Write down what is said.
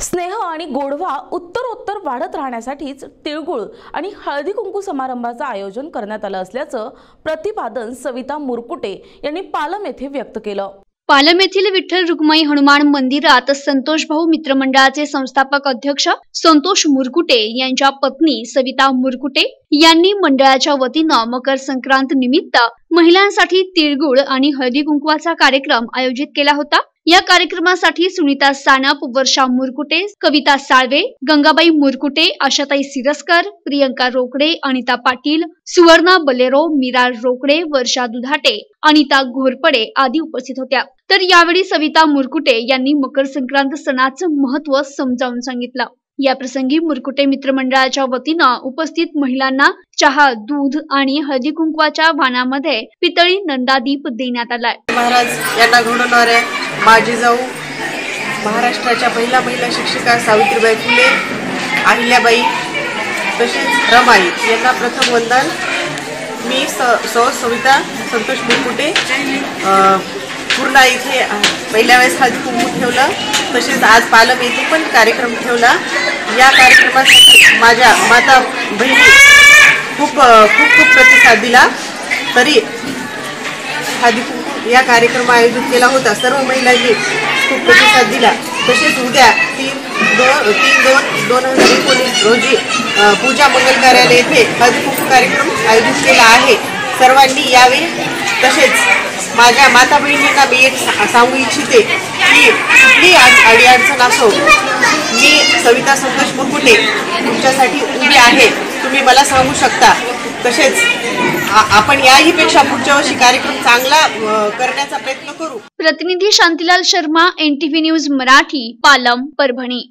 स्नेह आणि गोडवा उत्तरोत्तर वाढत राहण्यासाठीच तिळगुळ आणि हळदी कुंकू समारंभाचं आयोजन करण्यात आलं असल्याचं प्रतिपादन सविता मुरकुटे यांनी पालम येथे व्यक्त केलं. पालम येथील विठ्ठल रुक्माई हनुमान मंदिरात संतोष भाऊ मित्रमंडळाचे संस्थापक अध्यक्ष संतोष मुरकुटे यांच्या पत्नी सविता मुरकुटे यांनी मंडळाच्या वतीनं मकर संक्रांत निमित्त महिलांसाठी तिळगुळ आणि हळदी कुंकवाचा कार्यक्रम आयोजित केला होता. या कार्यक्रमासाठी सुनीता सानप वर्षा मुरकुटे कविता साळवे गंगाबाई मुरकुटे आशाताई सिरस्कर प्रियंका रोकडे अनिता पाटील सुवर्णा बलेरो मीरा रोकडे वर्षा दुधाटे अनिता घोरपडे आदी उपस्थित होत्या. तर यावेळी सविता मुरकुटे यांनी मकर संक्रांत सणाचं महत्त्व समजावून सांगितलं. या प्रसंगी मुरकुटे मित्रमंडळाच्या वतीनं उपस्थित महिलांना चहा दूध आणि हळदी कुंकवाच्या वाणामध्ये पितळी नंदादीप देण्यात आलाय. महाराज यांना घडवणाऱ्या माझी जाऊ महाराष्ट्राच्या पहिल्या महिला शिक्षिका सावित्रीबाई फुले अहिल्याबाई तसेच रमाई यांना प्रथम वंदन. मी स सौ सविता संतोष मुरकुटे पूर्णा इथे पहिल्या वेळेस हा कुंकू ठेवलं तसेच आज पालम येथे पण कार्यक्रम ठेवला. या कार्यक्रमासाठी माझ्या माता बहिणी खूप खूप खूप प्रतिसाद दिला. तरी हा कुंकू या कार्यक्रम आयोजित केला होता. सर्व महिलांनी खूप प्रतिसाद दिला. तसेच उद्या तीन दोन तीन दोन दोन हजार एकोणीस रोजी पूजा मंगल कार्यालय येथे हळदी कार्यक्रम आयोजित केला आहे. सर्वांनी यावे तसेच माझ्या माता बहिणींना मी एक सा- सांगू इच्छिते की कुठली अड- अडीअडचण असो मी सविता संतोष मुरकुटे तुमच्यासाठी उभी आहे. तुम्ही मला सांगू शकता. तसेच आपण याही पेक्षा पुढच्या वर्षी कार्यक्रम चांगला करण्याचा प्रयत्न करू. प्रतिनिधी शांतीलाल शर्मा एनटीव्ही न्यूज मराठी पालम परभणी.